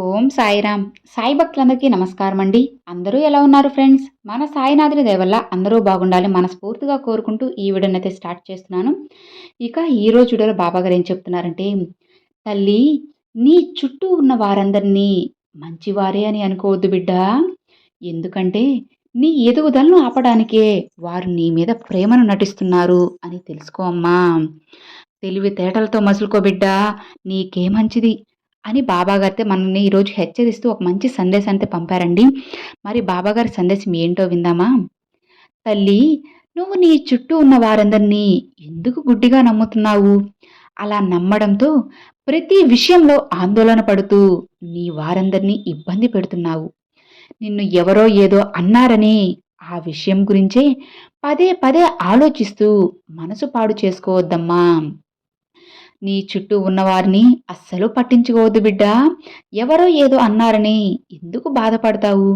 ఓం సాయిరామ్. సాయి భక్తులందరికీ నమస్కారం అండి. అందరూ ఎలా ఉన్నారు ఫ్రెండ్స్? మన సాయినాథుని దయవల్ల అందరూ బాగుండాలి మనస్ఫూర్తిగా కోరుకుంటూ ఈ వీడియోని అయితే స్టార్ట్ చేస్తున్నాను. ఇక ఈ రోజు వీడియోలో బాబా గారు ఏం చెప్తున్నారంటే తల్లి నీ చుట్టూ ఉన్న వారందరినీ మంచివారే అని అనుకోవద్దు బిడ్డా. ఎందుకంటే నీ ఎదుగుదలను ఆపడానికే వారు నీ మీద ప్రేమను నటిస్తున్నారు అని తెలుసుకో అమ్మా. తెలివితేటలతో మసులుకో బిడ్డా. నీకే మంచిది. అని బాబాగారితే మనల్ని ఈరోజు హెచ్చరిస్తూ ఒక మంచి సందేశాన్ని పంపారండి. మరి బాబాగారి సందేశం ఏంటో విందామా? తల్లి నువ్వు నీ చుట్టూ ఉన్న వారందరినీ ఎందుకు గుడ్డిగా నమ్ముతున్నావు? అలా నమ్మడంతో ప్రతి విషయంలో ఆందోళన పడుతూ నీ వారందరినీ ఇబ్బంది పెడుతున్నావు. నిన్ను ఎవరో ఏదో అన్నారని ఆ విషయం గురించే పదే పదే ఆలోచిస్తూ మనసు పాడు చేసుకోవద్దమ్మా. నీ చుట్టూ ఉన్నవారిని అస్సలు పట్టించుకోవద్దు బిడ్డ. ఎవరో ఏదో అన్నారని ఎందుకు బాధపడతావు?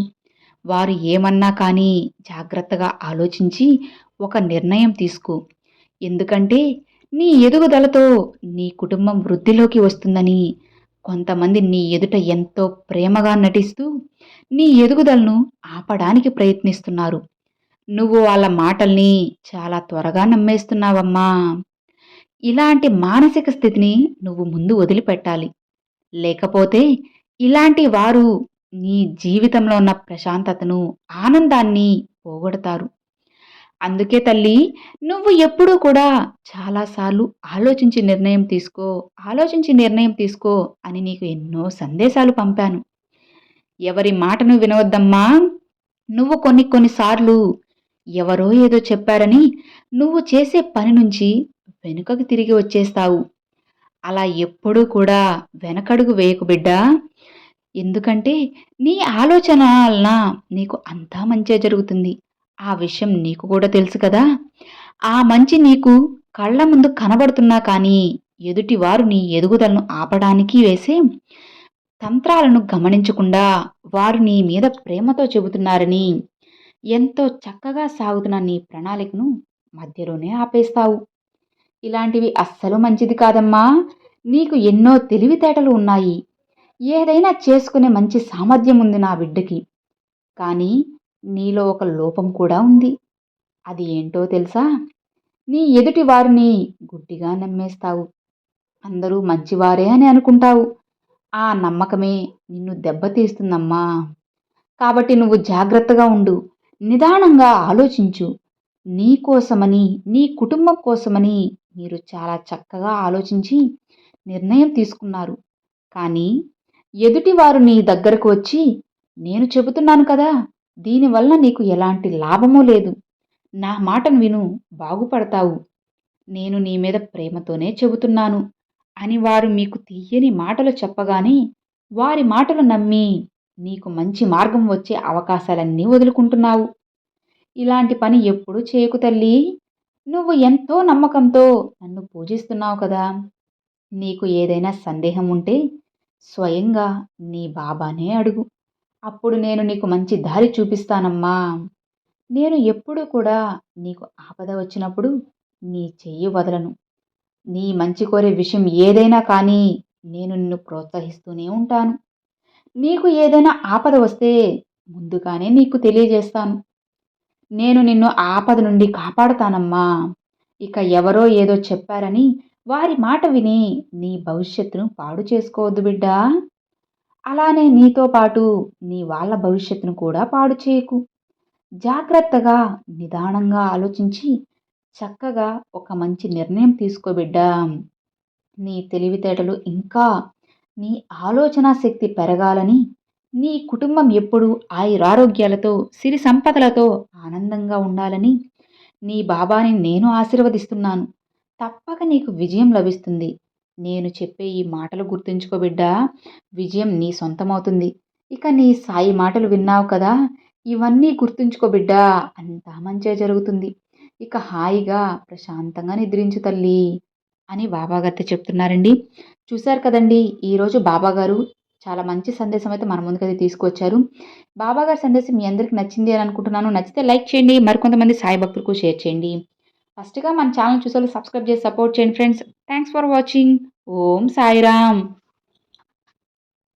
వారు ఏమన్నా కానీ జాగ్రత్తగా ఆలోచించి ఒక నిర్ణయం తీసుకో. ఎందుకంటే నీ ఎదుగుదలతో నీ కుటుంబం వృద్ధిలోకి వస్తుందని కొంతమంది నీ ఎదుట ఎంతో ప్రేమగా నటిస్తూ నీ ఎదుగుదలను ఆపడానికి ప్రయత్నిస్తున్నారు. నువ్వు వాళ్ళ మాటల్ని చాలా త్వరగా నమ్మేస్తున్నావమ్మా. ఇలాంటి మానసిక స్థితిని నువ్వు ముందు వదిలిపెట్టాలి. లేకపోతే ఇలాంటి వారు నీ జీవితంలో ఉన్న ప్రశాంతతను ఆనందాన్ని పోగొడతారు. అందుకే తల్లి నువ్వు ఎప్పుడూ కూడా చాలాసార్లు ఆలోచించి నిర్ణయం తీసుకో ఆలోచించి నిర్ణయం తీసుకో అని నీకు ఎన్నో సందేశాలు పంపాను. ఎవరి మాటను వినవద్దమ్మా. నువ్వు కొన్ని కొన్నిసార్లు ఎవరో ఏదో చెప్పారని నువ్వు చేసే పని నుంచి వెనుకకు తిరిగి వచ్చేస్తావు. అలా ఎప్పుడూ కూడా వెనకడుగు వేయకు బిడ్డా. ఎందుకంటే నీ ఆలోచన వలన నీకు అంతా మంచిగా జరుగుతుంది. ఆ విషయం నీకు కూడా తెలుసు కదా. ఆ మంచి నీకు కళ్ళ ముందు కనబడుతున్నా కానీ ఎదుటివారు నీ ఎదుగుదలను ఆపడానికి వేసే తంత్రాలను గమనించకుండా వారు నీ మీద ప్రేమతో చెబుతున్నారని ఎంతో చక్కగా సాగుతున్న నీ ప్రణాళికను మధ్యలోనే ఆపేస్తావు. ఇలాంటివి అస్సలు మంచిది కాదమ్మా. నీకు ఎన్నో తెలివితేటలు ఉన్నాయి. ఏదైనా చేసుకునే మంచి సామర్థ్యం ఉంది నా బిడ్డకి. కానీ నీలో ఒక లోపం కూడా ఉంది. అది ఏంటో తెలుసా? నీ ఎదుటి వారిని గుడ్డిగా నమ్మేస్తావు. అందరూ మంచివారే అని అనుకుంటావు. ఆ నమ్మకమే నిన్ను దెబ్బతీస్తుందమ్మా. కాబట్టి నువ్వు జాగ్రత్తగా ఉండు. నిదానంగా ఆలోచించు. నీ కోసమని నీ కుటుంబం కోసమని మీరు చాలా చక్కగా ఆలోచించి నిర్ణయం తీసుకున్నారు. కానీ ఎదుటివారు నీ దగ్గరకు వచ్చి నేను చెబుతున్నాను కదా దీనివల్ల నీకు ఎలాంటి లాభమూ లేదు. నా మాటను విను బాగుపడతావు. నేను నీ మీద ప్రేమతోనే చెబుతున్నాను అని వారు మీకు తీయని మాటలు చెప్పగానే వారి మాటలు నమ్మి నీకు మంచి మార్గం వచ్చే అవకాశాలన్నీ వదులుకుంటున్నావు. ఇలాంటి పని ఎప్పుడు చేయకు తల్లి. నువ్వు ఎంతో నమ్మకంతో నన్ను పూజిస్తున్నావు కదా. నీకు ఏదైనా సందేహం ఉంటే స్వయంగా నీ బాబానే అడుగు. అప్పుడు నేను నీకు మంచి దారి చూపిస్తానమ్మా. నేను ఎప్పుడూ కూడా నీకు ఆపద వచ్చినప్పుడు నీ చెయ్యి వదలను. నీ మంచి కోరే విషయం ఏదైనా కానీ నేను నిన్ను ప్రోత్సహిస్తూనే ఉంటాను. నీకు ఏదైనా ఆపద వస్తే ముందుగానే నీకు తెలియజేస్తాను. నేను నిన్ను ఆపద నుండి కాపాడుతానమ్మా. ఇక ఎవరో ఏదో చెప్పారని వారి మాట విని నీ భవిష్యత్తును పాడు చేసుకోవద్దు బిడ్డా. అలానే నీతో పాటు నీ వాళ్ళ భవిష్యత్తును కూడా పాడు చేయకు. జాగ్రత్తగా నిదానంగా ఆలోచించి చక్కగా ఒక మంచి నిర్ణయం తీసుకోబిడ్డా నీ తెలివితేటలు ఇంకా నీ ఆలోచన శక్తి పెరగాలని నీ కుటుంబం ఎప్పుడు ఆయురారోగ్యాలతో సిరి సంపదలతో ఆనందంగా ఉండాలని నీ బాబాని నేను ఆశీర్వదిస్తున్నాను. తప్పక నీకు విజయం లభిస్తుంది. నేను చెప్పే ఈ మాటలు గుర్తుంచుకోబిడ్డా విజయం నీ సొంతమవుతుంది. ఇక నీ సాయి మాటలు విన్నావు కదా? ఇవన్నీ గుర్తుంచుకోబిడ్డా అంతా మంచిగా జరుగుతుంది. ఇక హాయిగా ప్రశాంతంగా నిద్రించు తల్లి అని బాబాగారితో చెప్తున్నారండి. చూశారు కదండి ఈరోజు బాబాగారు చాలా మంచి సందేశం అయితే మన ముందుకైతే తీసుకొచ్చారు. బాబాగారి సందేశం మీ అందరికీ నచ్చింది అని అనుకుంటున్నాను. నచ్చితే లైక్ చేయండి మరికొంతమంది సాయి భక్తులకు షేర్ చేయండి. ఫస్ట్గా మన ఛానల్ చూసే సబ్స్క్రైబ్ చేసి సపోర్ట్ చేయండి friends. Thanks for watching. Om Sairam.